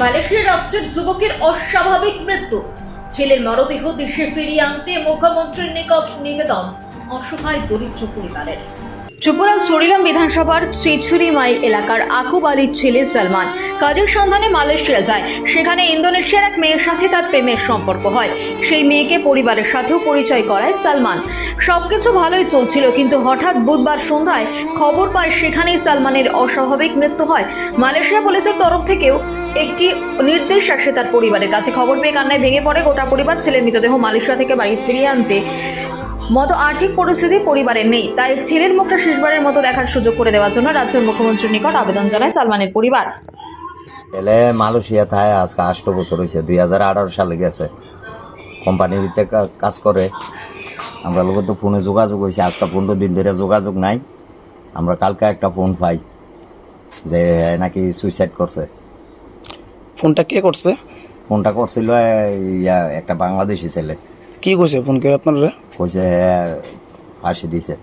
মালয়েশিয়ার রাজ্যের যুবকের অস্বাভাবিক মৃত্যু। ছেলের মরদেহ দেশে ফিরিয়ে আনতে মুখ্যমন্ত্রীর নিকট নিবেদন, অসহায় দরিদ্র পরিবারের। ত্রিপুরা চুরিলাম বিধানসভার ত্রিছুরিমাই এলাকার আকুব আলীর ছেলে সালমান কাজের সন্ধানে মালয়েশিয়া যায়। সেখানে ইন্দোনেশিয়ার এক মেয়ের সাথে তার প্রেমের সম্পর্ক হয়। সেই মেয়েকে পরিবারের সাথেও পরিচয় করায় সালমান। সবকিছু ভালোই চলছিল, কিন্তু হঠাৎ বুধবার সন্ধ্যায় খবর পায় সেখানেই সালমানের অস্বাভাবিক মৃত্যু হয়। মালয়েশিয়া পুলিশের তরফ থেকেও একটি নির্দেশ আসে তার পরিবারের কাছে। খবর পেয়ে কান্নায় ভেঙে পড়ে গোটা পরিবার ছেলের মৃতদেহ মালয়েশিয়া থেকে বাড়ি ফিরিয়ে আনতে। মতো আর্থিক পরিস্থিতি পরিবারের নেই, তাই ছেলের মুখটা শেষবারের মতো দেখার সুযোগ করে দেওয়ার জন্য রাজ্যের মুখ্যমন্ত্রীর নিকট আবেদন জানায় সালমানের পরিবার। এলে মালয়েশিয়া থায় আজকে আষ্ট বছর হয়েছে দুই হাজার আঠারো সালে গেছে। কোম্পানির কাজ করে। আমরা লোক তো ফোনে যোগাযোগ হয়েছে আজকে পনেরো দিন ধরে যোগাযোগ নাই। আমরা কালকে একটা ফোন পাই যে নাকি সুইসাইড করছে। ফোনটা কে করছে? ফোনটা করছিল ইয়া একটা বাংলাদেশি ছেলে। কি কইছে ফোন করে আপনারা কইছে এ, ফাঁসি দিছে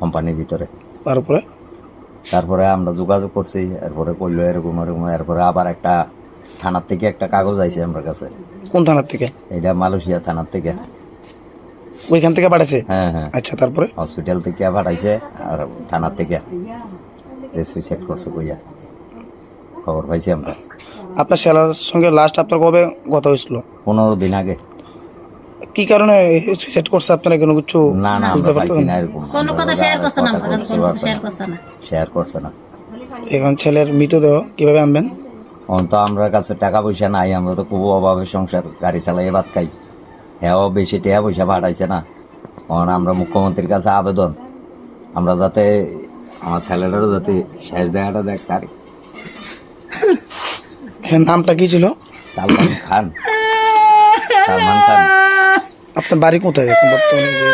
কোম্পানির ভিতরে। তারপরে? তারপরে আমরা যোগাযোগ করছি এরপরে করল এরকম এরকম এরপরে আবার একটা থানার থেকে একটা কাগজ আইছে আমার কাছে। কোন থানার থেকে? এটা মালয়েশিয়া থানার থেকে। ওইখান থেকে পাঠাইছে? হ্যাঁ হ্যাঁ। আচ্ছা তারপরে? হসপিটাল থেকে পাঠাইছে আর থানার থেকে। সুইসাইড করছে কইয়া। খবর পাইছি আমরা। আপনার ছেলের সঙ্গে লাস্ট আপনার কবে কথা হয়েছিল? পনেরো দিন আগে। কি কারণে সুইসাইড করছে আপনারা কোনো কিছু না না বুঝতে পারতেন না এরকম। কোনো কথা শেয়ার করছে না আমার কাছে কোনো শেয়ার করছে না। শেয়ার করছে না। এখন ছেলের মৃতদেহ কীভাবে আনবেন? এখন তো আমরা কাছে টাকা পয়সা নাই আমরা তো খুব অভাবে সংসার গাড়ি চালাই ভাত খাই। হ্যাঁ বেশি টাকা পয়সা পাঠাইছে না। অন আমরা মুখ্যমন্ত্রীর কাছে আবেদন। আমরা যাতে আমার ছেলেটারও যাতে শেষ দেখাটা দেখ তার হ্যাঁ নামটা কি ছিল? সালমান খান। সালমান খান। আপনার বাড়ি কোথায় এখন বর্তমানে? যে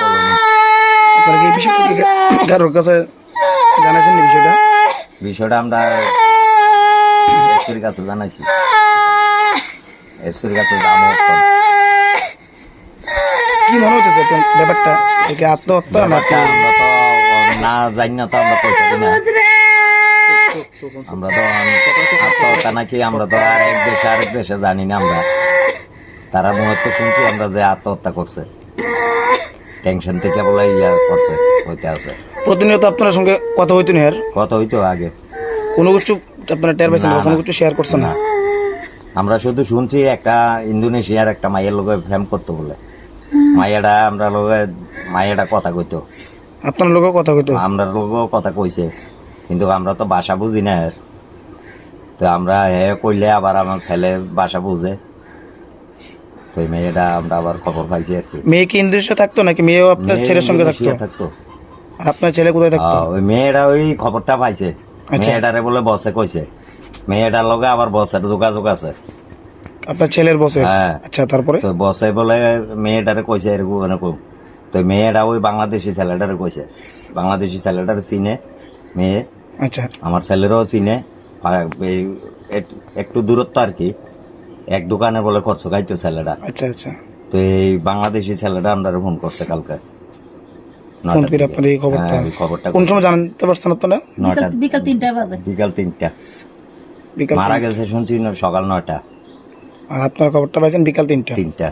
কলোনি। আপনারা কি বিষয়টা কি কারোর কাছে জানাইছেন এই বিষয়টা? বিষয়টা আমরা এসপির কাছে জানাইছি। এসপির কাছে কি মনে হচ্ছে ব্যাপারটা? একে আত্মহত্যা না আমরা তো না জানি না তো আমরা না। আমরা তো আত্মহত্যা নাকি আমরা তো আর এক দেশে আরেক দেশে জানি না আমরা। তারা মুহূর্তে শুনছি আমরা যে আত্মহত্যা করছে। টেনশন থেকে বলে ইয়া করছে হইতে আছে। প্রতিনিয়ত আপনার সঙ্গে কথা হইতো না কত হইতো আগে। কোনো কিছু আপনারা টের পাইছেন কোনো কিছু শেয়ার করছেন না? আমরা শুধু শুনছি একটা ইন্দোনেশিয়ার একটা মায়ের লোকে ফ্যাম করতো বলে। মায়েরা আমরা লোকে মায়েরা কথা কইতো। আপনার লোকেও কথা হইতো আমরা লোকও কথা কইছে। কিন্তু আমরা তো ভাষা বুঝি না এর তো আমরা হে কইলে আবার আমার ছেলে ভাষা বুঝে। তো মেয়েটা আমরা আবার খবর পাইছি আর কি। মেয়ে কি ইন্দোনেশিয়া থাকতো নাকি মেয়েও আপনার ছেলের সঙ্গে থাকতো? থাকতো। আর আপনার ছেলে কোথায় থাকতো? ওই মেয়েটা ওই খবরটা পাইছে। আচ্ছা। মেয়েটারে বলে বসে কইছে। মেয়েটার লগে আবার বসের যোগাযোগ আছে। আপনার ছেলের বসে? হ্যাঁ। আচ্ছা তারপরে? তো বসে বলে মেয়েটারে কইছে এরকম এরকম। তো মেয়েটা ওই বাংলাদেশি ছেলেটারে কইছে। বাংলাদেশি ছেলেটারে চিনে মেয়ে। আচ্ছা। আমার ছেলেরও চিনে এই একটু দূরত্ব আর কি। এক দোকানে বলে খরচ খাইতো ছেলেটা আচ্ছা আচ্ছা। তো এই বাংলাদেশি ছেলেটা আমরা ফোন করছে কালকে। ফোন করে আপনার এই খবরটা। হ্যাঁ, খবরটা কোন সময় জানতে পারছেন আপনারা? নয়টা বিকাল তিনটা বাজে। বিকাল তিনটা। মারা গেছে শুনছি ন- সকাল নয়টা। আর আপনার খবরটা পাইছেন বিকাল তিনটা। তিনটা।